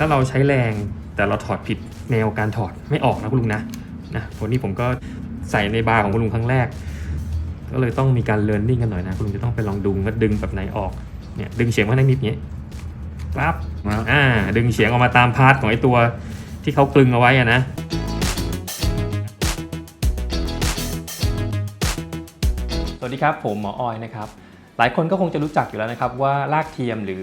ถ้าเราใช้แรงแต่เราถอดผิดแนวการถอดไม่ออกนะคุณลุงนะนะวันนี้ผมก็ใส่ในบาร์ของคุณลุงครั้งแรก ก็เลยต้องมีการเรียนรู้กันหน่อยนะ คุณลุงจะต้องไปลองดูว่าดึงแบบไหนออกเนี่ยดึงเฉียงมาทางนิดนี้ปั๊บครับอ่าดึงเฉียงออกมาตามพาร์ทของไอ้ตัวที่เขากลึงเอาไว้อะนะสวัสดีครับผมหมอออยนะครับหลายคนก็คงจะรู้จักอยู่แล้วนะครับว่ารากเทียมหรือ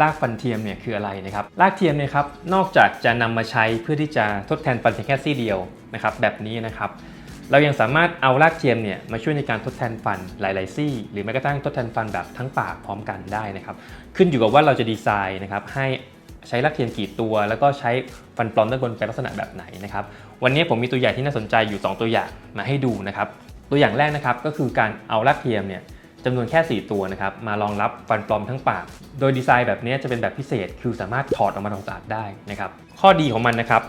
รากฟันเทียมเนี่ยคืออะไรนะครับรากเทียมเนี่ยครับนอกจากจะนำมาใช้เพื่อที่จะทดแทนฟันเพียงแค่ซี่เดียวนะครับแบบนี้นะครับเรายังสามารถเอารากเทียมเนี่ยมาช่วยในการทดแทนฟันหลาย ๆซี่ หรือแม้กระทั่งทดแทนฟันแบบทั้งปากพร้อมกันได้นะครับขึ้นอยู่กับว่าเราจะดีไซน์นะครับให้ใช้รากเทียมกี่ตัว แล้วก็ใช้ฟันปลอมด้านบนเป็นลักษณะแบบไหนนะครับวันนี้ผมมีตัวอย่างที่น่าสนใจอยู่ 2 ตัวอย่างมาให้ดูนะครับตัวอย่างแรกนะครับก็คือการเอารากเทียมเนี่ย จำนวนแค่ 4 ตัวนะครับ มารองรับฟันปลอมทั้งปาก โดยดีไซน์แบบนี้จะเป็นแบบพิเศษ คือสามารถถอดออกมาทำความสะอาดได้นะครับ ข้อดีของมันนะครับ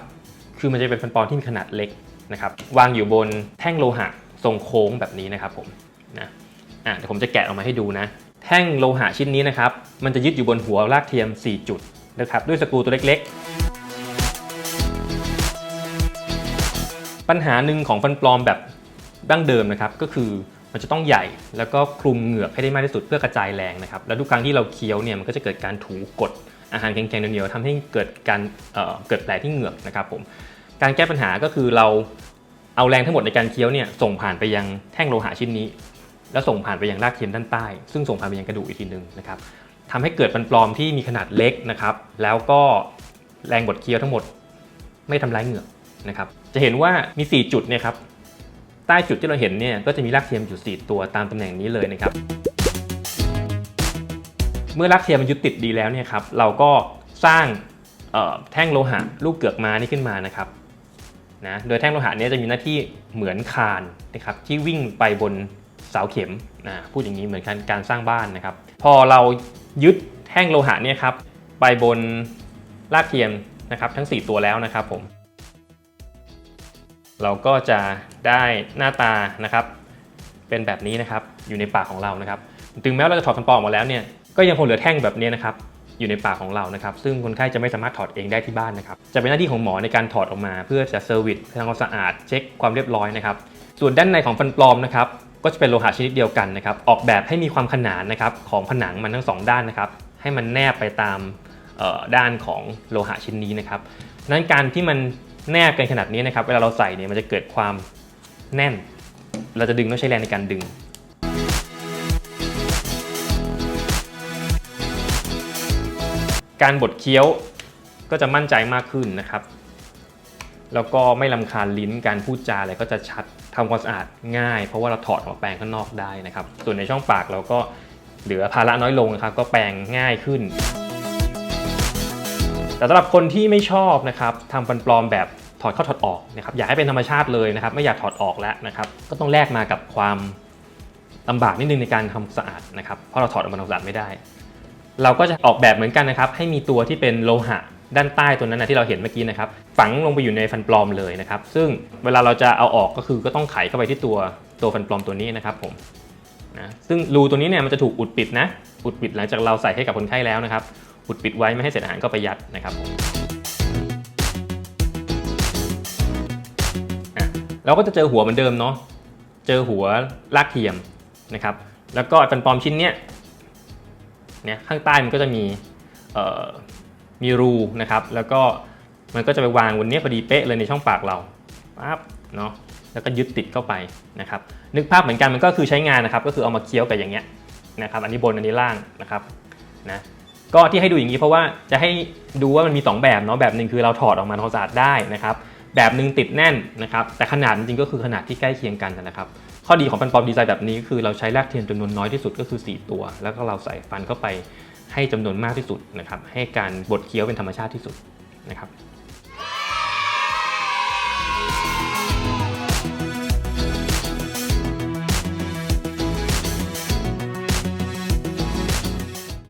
คือมันจะเป็นฟันปลอมที่มีขนาดเล็กนะครับ วางอยู่บนแท่งโลหะทรงโค้งแบบนี้นะครับผมนะอะเดี๋ยวผมจะแกะออกมาให้ดูนะ แท่งโลหะชิ้นนี้นะครับ มันจะยึดอยู่บนหัวรากเทียม 4 จุดนะครับ ด้วยสกรูตัวเล็ก ๆ ปัญหาหนึ่งของฟันปลอมแบบดั้งเดิมนะครับ ก็คือ มันจะต้องใหญ่แล้วก็คลุมเหงือกให้ได้มากที่สุดเพื่อกระจายแรงนะครับแล้วทุกครั้งที่เราเคี้ยวเนี่ยมันก็จะเกิดการถูกดอาหารแข็งๆเหนียวๆทำให้เกิดการเเกิดแผลที่เหงือกนะครับผมการแก้ปัญหาก็คือเราเอาแรงทั้งหมดในการเคี้ยวเนี่ยส่งผ่านไปยังแท่งโลหะชิ้นนี้ แล้วส่งผ่านไปยังรากเทียมด้านใต้ ซึ่งส่งผ่านไปยังกระดูกอีกทีหนึ่งนะครับทำให้เกิดฟันปลอมที่มีขนาดเล็กนะครับแล้วก็แรงบดเคี้ยวทั้งหมดไม่ทำร้ายเหงือกนะครับจะเห็นว่ามี 4 จุดเนี่ยครับ ใต้จุดที่เราเห็นเนี่ยก็จะมีรากเทียมอยู่ 4 ตัวตามตำแหน่งนี้เลยนะครับ เมื่อรากเทียมมันยึดติดดีแล้วเนี่ยครับเราก็สร้างแท่งโลหะลูกเกือกม้านี่ขึ้นมานะครับนะโดยแท่งโลหะนี้จะมีหน้าที่เหมือนคานนะครับที่วิ่งไปบนเสาเข็มนะพูดอย่างนี้เหมือนกันการสร้างบ้านนะครับ พอเรายึดแท่งโลหะเนี่ยครับไปบนรากเทียมนะครับทั้ง 4 ตัวแล้วนะครับผม เราก็จะได้หน้าตานะครับ เป็นแบบนี้นะครับอยู่ในปากของเรานะครับ ถึงแม้เราจะถอดฟันปลอมออกมาแล้วเนี่ยก็ยังคงเหลือแท่งแบบนี้นะครับอยู่ในปากของเรานะครับ ซึ่งคนไข้จะไม่สามารถถอดเองได้ที่บ้านนะครับจะเป็นหน้าที่ของหมอในการถอดออกมา เพื่อจะเซอร์วิสทำความสะอาดเช็คความเรียบร้อยนะครับส่วนด้านในของฟันปลอมนะครับก็จะเป็นโลหะชนิดเดียวกันนะครับออกแบบให้มีความขนานนะครับของผนังมันทั้งสองด้านนะครับให้มันแนบไปตามด้านของโลหะชิ้นนี้นะครับนั้นการที่มัน แนบกันขนาดนี้นะครับ เวลาเราใส่เนี่ยมันจะเกิดความแน่น เราจะดึงต้องใช้แรงในการดึง การบดเคี้ยวก็จะมั่นใจมากขึ้นนะครับ แล้วก็ไม่ลำคาญลิ้นการพูดจาอะไรก็จะชัดทำความสะอาดง่าย เพราะว่าเราถอดออกแปรงข้างนอกได้นะครับ ส่วนในช่องปากเราก็เหลือภาระน้อยลงนะครับ ก็แปรงง่ายขึ้น แต่สำหรับคนที่ไม่ชอบนะครับทำฟันปลอมแบบถอดเข้าถอดออกนะครับอยากให้เป็นธรรมชาติเลยนะครับ ไม่อยากถอดออกแล้วนะครับ ก็ต้องแลกมากับความลำบากนิดนึงในการทำสะอาดนะครับเพราะเราถอดออกมาทำความสะอาดไม่ได้ เราก็จะออกแบบเหมือนกันนะครับ ให้มีตัวที่เป็นโลหะด้านใต้ตัวนั้นนะที่เราเห็นเมื่อกี้นะครับ ฝังลงไปอยู่ในฟันปลอมเลยนะครับ ซึ่งเวลาเราจะเอาออกก็คือก็ต้องไขเข้าไปที่ตัวตัวฟันปลอมตัวนี้นะครับผมนะซึ่งรูตัวนี้เนี่ยมันจะถูกอุดปิดนะ อุดปิดหลังจากเราใส่ให้กับคนไข้แล้วนะครับ อุดปิดไว้ไม่ให้เศษอาหารเข้าไปยัดนะครับผมเราก็จะเจอหัวเหมือนเดิมเนาะเจอหัวลากเทียมนะครับ แล้วก็ฟันปลอมชิ้นเนี้ยเนี่ยข้างใต้มันก็จะมีมีรูนะครับ แล้วก็มันก็จะไปวางบนนี้พอดีเป๊ะเลยในช่องปากเราปั๊บเนาะแล้วก็ยึดติดเข้าไปนะครับ นึกภาพเหมือนกันมันก็คือใช้งานนะครับ ก็คือเอามาเคี้ยวกับอย่างเงี้ยนะครับ อันนี้บนอันนี้ล่างนะครับนะ ก็ที่ให้ดูอย่างนี้เพราะว่าจะให้ดูว่ามันมี 2 แบบเนาะแบบหนึ่งคือเราถอดออกมาทำความสะอาดได้นะครับแบบหนึ่งติดแน่นนะครับแต่ขนาดจริงก็คือขนาดที่ใกล้เคียงกันนะครับข้อดีของฟันปลอมดีไซน์แบบนี้คือเราใช้รากเทียมจำนวนน้อยที่สุดก็คือ 4 ตัว แล้วก็เราใส่ฟันเข้าไปให้จำนวนมากที่สุดนะครับให้การบดเคี้ยวเป็นธรรมชาติที่สุดนะครับ